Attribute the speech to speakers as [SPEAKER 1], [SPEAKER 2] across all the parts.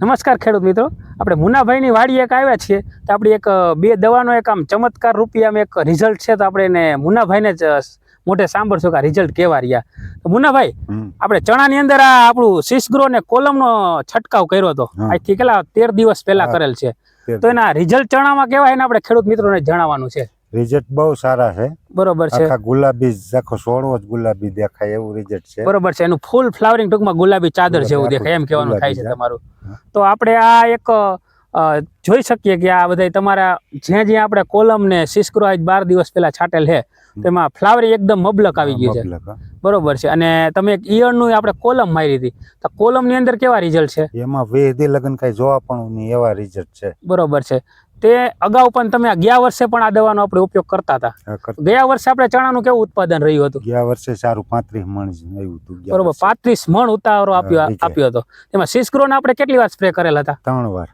[SPEAKER 1] નમસ્કાર ખેડૂત મિત્રો. આપણે મુનાભાઈની વાડી એક આવ્યા છીએ તો આપણી એક બે દવાનો એક આમ ચમત્કાર રૂપી આમ એક રિઝલ્ટ છે તો આપણે એને મુનાભાઈને જ મોટે સાંભળશું કે આ રિઝલ્ટ કેવા રહ્યા. તો મુનાભાઈ આપણે ચણાની અંદર આ આપણું સિસગ્રો ને કોલમનો છંટકાવ કર્યો હતો. આજથી કેટલા તેર દિવસ પહેલા કરેલ છે. તો એના રિઝલ્ટ ચણામાં કેવા એને આપણે ખેડૂત મિત્રોને જણાવવાનું છે.
[SPEAKER 2] રિઝલ્ટ બહુ સારા છે.
[SPEAKER 1] બરોબર છે.
[SPEAKER 2] આખા ગુલાબી આખો છોડવો જ ગુલાબી દેખાય એવું રિઝલ્ટ છે.
[SPEAKER 1] બરોબર છે. એનું ફૂલ ફ્લાવરિંગ ટૂંકમાં ગુલાબી ચાદર જેવું દેખાય. એમ કહેવાનું થાય છે તમારું. તો આપણે આ એક જોઈ શકીએ કે આ બધા તમારા જ્યાં જ્યાં આપણે કોલમ ને સિસ્ક્રો આજ બાર દિવસ પહેલા છાંટેલ છે તેમાં ફ્લાવરિંગ એકદમ મબલક આવી ગયું છે. બરોબર છે. અને તમે એક ઈયળનું આપણે કોલમ મારી હતી. તો કોલમની અંદર કેવા રિઝલ્ટ છે?
[SPEAKER 2] એમાં વેધી લગન કઈ જોવા પણ નહીં એવા રિઝલ્ટ છે.
[SPEAKER 1] બરોબર છે. તે અગાઉ પણ તમે ગયા વર્ષે પણ આ દવાનો આપણે ઉપયોગ કરતા હતા. ગયા વર્ષે આપણે ચણાનું કેવું ઉત્પાદન રહ્યું હતું?
[SPEAKER 2] ગયા વર્ષે સારું પાંત્રીસ મણ આવ્યું હતું
[SPEAKER 1] બરોબર પાંત્રીસ મણ ઉતારો આપ્યો આપ્યો હતો. એમાં સિસ્ક્રોને આપણે કેટલી વાર સ્પ્રે કરેલા હતા?
[SPEAKER 2] ત્રણ વાર.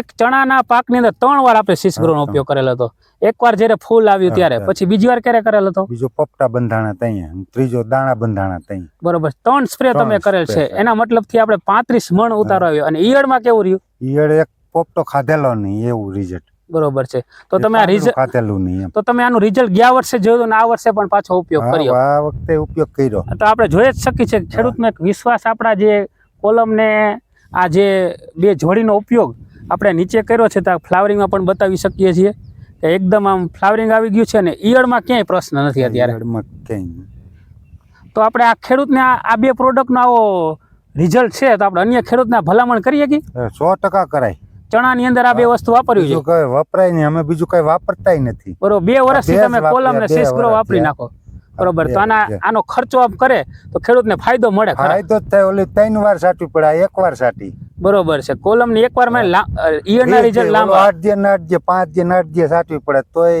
[SPEAKER 1] એક ચણાના પાકની અંદર ત્રણ વાર આપણે સિસગ્રોનો ઉપયોગ કરેલો હતો. એકવાર જ્યારે ફૂલ આવ્યું ત્યારે. પછી બીજી વાર ક્યારે કરેલો હતો?
[SPEAKER 2] બીજો પપટા બંધાણા ત્યાં ત્રીજો દાણા બંધાણા ત્યાં
[SPEAKER 1] બરોબર ત્રણ સ્પ્રે તમે કરેલ છે. એના મતલબથી આપણે પાંત્રીસ મણ ઉતારો આવ્યો. અને ઈયળમાં કેવું રહ્યું?
[SPEAKER 2] ઈયળ એક પોપટો ખાધેલો નહીં એવું રિઝલ્ટ
[SPEAKER 1] બરોબર છે. તો તમે આ રિઝલ્ટ
[SPEAKER 2] ખાધેલું નહીં
[SPEAKER 1] તો તમે આનું રિઝલ્ટ ગયા વર્ષે જોયું ને આ વર્ષે પણ પાછો ઉપયોગ કર્યો.
[SPEAKER 2] આ વખતે ઉપયોગ કર્યો.
[SPEAKER 1] તો આપણે જોઈ જ શકીએ છીએ ખેડૂતનો એક વિશ્વાસ આપણા જે કોલમને આ જે બે જોડીનો ઉપયોગ આપણે નીચે કર્યો છે તો ફ્લાવરિંગમાં પણ બતાવી શકીએ છીએ કે એકદમ આમ ફ્લાવરિંગ આવી ગયું છે અને ઈયળમાં ક્યાંય પ્રશ્ન નથી અત્યારે. તો આપણે આ ખેડૂતને આ બે પ્રોડક્ટનો આવો રિઝલ્ટ છે તો આપણે અન્ય ખેડૂતને ભલામણ કરીએ કે
[SPEAKER 2] સો ટકા કરાય.
[SPEAKER 1] ચણાની અંદર આ બે વસ્તુ
[SPEAKER 2] વાપર્યું
[SPEAKER 1] છે?
[SPEAKER 2] કઈ વપરાય નહીં. અમે બીજું કઈ વાપરતા નથી.
[SPEAKER 1] બરોબર બે વર્ષથી તમે કોલમ ને
[SPEAKER 2] વર્ષ
[SPEAKER 1] વાપરી નાખો. બરોબર તો આના આનો ખર્ચો આપ કરે તો ખેડૂતને ફાયદો મળે
[SPEAKER 2] ફાયદો જ થાય ઓલી ત્રણ વાર સાટવી પડે એક વાર સાટી.
[SPEAKER 1] બરોબર છે કોલમની એકવાર મેં ઈયરના રિઝલ્ટ લાંબા.
[SPEAKER 2] આઠ દિન આઠ દિન પાંચ દિન આઠ જે સાટવી પડે તોય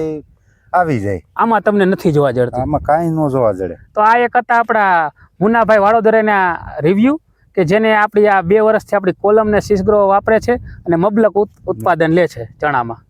[SPEAKER 2] આવી જાય.
[SPEAKER 1] આમાં તમને નથી જોવા જડતું.
[SPEAKER 2] આમાં કાંઈ ન જોવા જડે.
[SPEAKER 1] તો આ એક હતા આપણા મુન્નાભાઈ વાડોદરાના રિવ્યુ કે જેને આપણી આ બે વર્ષથી આપણી કોલમને શીશગ્રહો વાપરે છે અને મબલક ઉત- ઉત્પાદન લે છે ચણામાં.